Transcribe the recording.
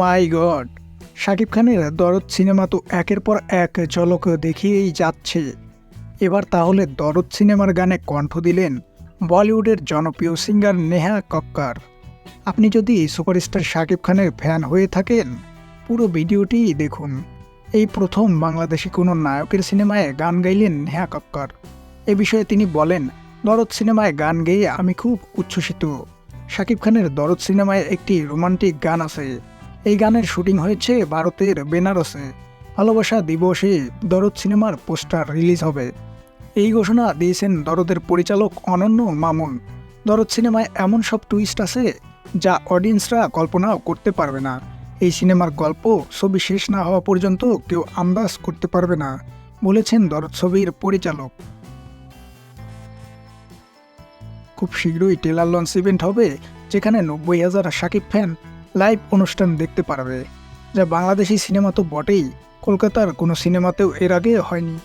মাই god Shakib খানের দরদ cinema তো একের পর এক ঝলক দেখিয়েই যাচ্ছে। এবার তাহলে দরদ সিনেমার গানে কণ্ঠ দিলেন বলিউডের জনপ্রিয় সিঙ্গার নেহা কক্কর। আপনি যদি সুপারস্টার শাকিব খানের ফ্যান হয়ে থাকেন, পুরো ভিডিওটি দেখুন। এই প্রথম বাংলাদেশি কোনো নায়কের সিনেমায় গান গাইলেন নেহা কক্কর। এ বিষয়ে তিনি বলেন, দরদ সিনেমায় গান গেয়ে আমি খুব উচ্ছ্বসিত। শাকিব খানের দরদ সিনেমায় একটি রোমান্টিক গান আছে। এই গানের শুটিং হয়েছে ভারতের বেনারসে। ভালোবাসা দিবসে দরদ সিনেমার পোস্টার রিলিজ হবে। এই ঘোষণা দিয়েছেন দরদের পরিচালক অনন্য মামুন। দরদ সিনেমায় এমন সব টুইস্ট আছে যা অডিয়েন্সরা কল্পনাও করতে পারবে না। এই সিনেমার গল্প ছবি শেষ না হওয়া পর্যন্ত কেউ আন্দাজ করতে পারবে না, বলেছেন দরদ ছবির পরিচালক। খুব শীঘ্রই টেলার লঞ্চ ইভেন্ট হবে, যেখানে নব্বই হাজার সাকিব ফ্যান লাইভ অনুষ্ঠান দেখতে পারবে, যা বাংলাদেশি সিনেমা তো বটেই, কলকাতার কোনো সিনেমাতেও এর আগে হয়নি।